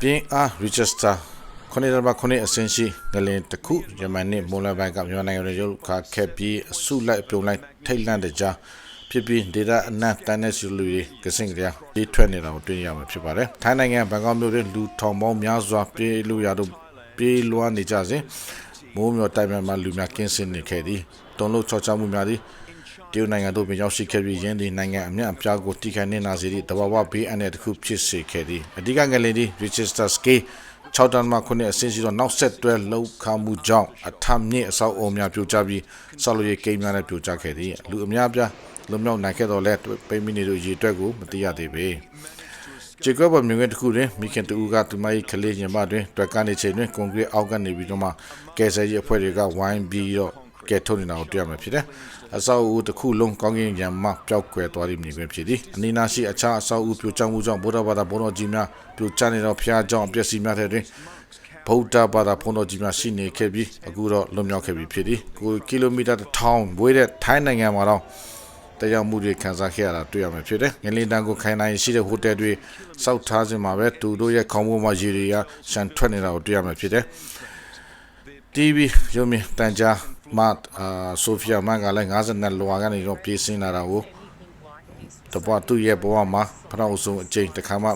ပြင်းအား register ခုနှစ်တစ်ပတ်ခုနှစ်အစင်းရှိငလင်တစ်ခုယမန်နေ့မွန်လဘိုင်ကမြန်မာနိုင်ငံရဲ့ရုပ်ခါခက်ပြီးအစုလိုက်ပြုံလိုက်ထိတ်လန့်တဲ့ကြားဖြစ်ပြီးဒေတာအနက်တန်းတဲ့စီလူတွေကစင်ကြဒီထွက်နေတာကိုတွေ့ရမှာဖြစ်ပါတယ်ထိုင်းနိုင်ငံဘန်ကောက်မြို့တွင်လူထောင်ပေါင်းများစွာပြေးလို့ရတော့ပြေးလွှားနေကြစဉ်မိုးမျောတိုင်ပံမှာလူများကင်းစင်နေခဲ့သည်တုံလို့ချောချမှုများသည် တရုတ်နိုင်ငံတို့ပင်ရောက်ရှိခဲ့ပြီးရင်းဒီနိုင်ငံအမြတ်အပြားကိုတိခိုင်နေတာစီသတဘာဝဘေးအန္တရာယ်တစ်ခုဖြစ်စေခဲ့သည်အဓိကငလင်ဒီ Register Scale 6တန်းမှခုနှစ်အဆင့်ရှိသောနောက်ဆက်တွဲလောက်ခမှုကြောင့်အထမြင့်အဆောက်အအုံများပြိုကျပြီးဆောက်လုပ်ရေးကိန်းများလည်းပြိုကျခဲ့သည်လူအများပြားလွန်မြောက်နိုင်ခဲ့တော့လဲပိမိနေတို့ရေတွက်ကိုမသိရသေးပေဂျေကောဘမြုံငယ်တစ်ခုတွင်မိခင်တူကသူမ၏ကလေးရင်မတွင်တွက်ကနေချိန်တွင်ကွန်ကရစ်အောက်ကနေပြီးတော့မှကယ်ဆယ်ရေးအဖွဲ့တွေကဝိုင်းပြီးတော့ ကဲထုတ်နေတာကိုတွေ့ရမှာဖြစ်တယ်။အဆောက်အဦတစ်ခုလုံးကောင်းကင်ရံမှပျောက်ကွယ်သွားသည့်မြင်ကွင်းဖြစ်သည်။အနီးနားရှိအခြားအဆောက်အဦပြိုကျမှုကြောင့်ဗုဒ္ဓဘာသာဘုန်းတော်ကြီးများပြိုကျနေသောဖျားကြောင့်ပျက်စီးများတဲ့တွင်ဗုဒ္ဓဘာသာဘုန်းတော်ကြီးများရှိနေခဲ့ပြီးအခုတော့လွန်မြောက်ခဲ့ပြီဖြစ်သည်။ကိုကီလိုမီတာတစ်ထောင်ဝေးတဲ့ထိုင်းနိုင်ငံမှာတော့တရားမှုတွေခံစားခဲ့ရတာတွေ့ရမှာဖြစ်တယ်။ငလင်တန်းကိုခိုင်နိုင်ရှိတဲ့ဟိုတယ်တွေစောက်ထားခြင်းမှာပဲသူတို့ရဲ့ခေါင်းပေါ်မှာရေတွေကရှန်ထွက်နေတာကိုတွေ့ရမှာဖြစ်တယ်။ TV ရုံမြတန်ကြား မတ်အာဆိုဖီယာမန်ကလည်း52လောကနေတော့ပြေးစင်းလာတာကိုတပွားသူ့ရဲ့ဘဝမှာဖထမဆုံးအကြိမ်တစ်ခါမှ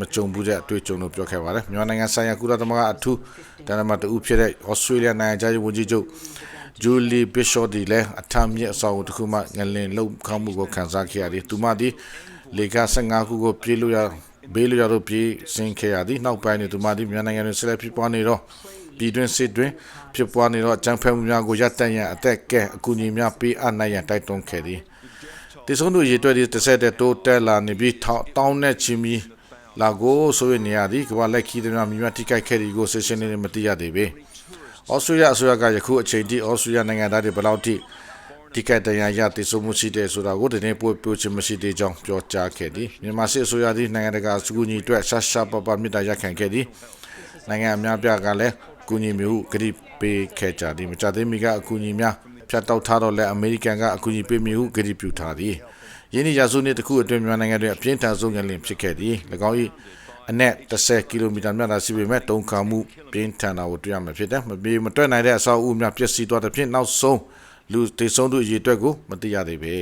မကြုံဘူးတဲ့အတွေ့အကြုံလို့ပြောခဲ့ပါတယ်မြန်မာနိုင်ငံဆိုင်ရာကုလသမဂ္ဂအထူးတန်တမတူဖြစ်တဲ့ဩစတြေးလျနိုင်ငံခြားရေးဝန်ကြီးချုပ်ဂျူလီဘစ်ရှော့ဒီလည်းအထမြင့်အဆောင်တစ်ခုမှငလင်လုံခေါမှုကိုခံစားခဲ့ရတယ်သူမဒီလေက15ခုကိုပြေးလို့ရဘေးလို့ရတော့ပြေးစင်းခဲ့ရသည်နောက်ပိုင်းနေသူမဒီမြန်မာနိုင်ငံတွင်ဆက်လက်ဖြစ်ပွားနေတော့ ပြည်တွင်းစစ်တွင်ဖြစ်ပွားနေသောအကြမ်းဖက်မှုများကိုရပ်တန့်ရန်အသက်ကဲအကူအညီများပေးအပ်နိုင်ရန်တိုက်တွန်းခဲ့သည်ဒီဆုံးတို့ရေတွက်ဒီတစ်ဆက်တဲ့တိုးတက်လာနေပြီးတောင်းနဲ့ချီမီလာကိုဆိုရနေရသည်ကမ္ဘာလက်ခီးတွေများမြတ်တိကိုက်ခဲ့သည်ကိုဆက်ရှင်နေမသိရသေးပေဩစတြေးလျအစိုးရကယခုအချိန်ထိဩစတြေးလျနိုင်ငံသားတွေဘယ်လောက်ထိဒီကတရရတည်ဆုံမှုရှိတဲ့ဆိုတာကိုဒီနေ့ပို့ပြချင်မရှိသေးကြောင်းပြောကြားခဲ့သည်မြန်မာစစ်အစိုးရသည်နိုင်ငံတကာစကူညီအတွက်ရှာရှာပပမြစ်တာရက်ခံခဲ့သည်နိုင်ငံအများပြားကလည်း ကူညီမျိုးဂရိပေးခဲ့ကြသည်မကြသေးမီကအကူအညီများဖြတ်တောက်ထားတော့လဲအမေရိကန်ကအကူအညီပေးမျိုးဂရိပြုထားသည်ယင်းဒီရာစုနှစ်တစ်ခုအတွင်းမြန်မာနိုင်ငံတွင်အပြင်းထန်ဆုံးငလျင်ဖြစ်ခဲ့သည်၎င်း၏အနက်10ကီလိုမီတာမြတ်သာရှိပေမဲ့တုံခါမှုပြင်းထန်တာကိုတွေ့ရမှာဖြစ်တယ်မပြေမတွက်နိုင်တဲ့အဆောက်အဦများပျက်စီးသွားတဲ့ဖြင့်နောက်ဆုံးလူတေဆုံးတို့ရေအတွက်ကိုမသိရသေးပေ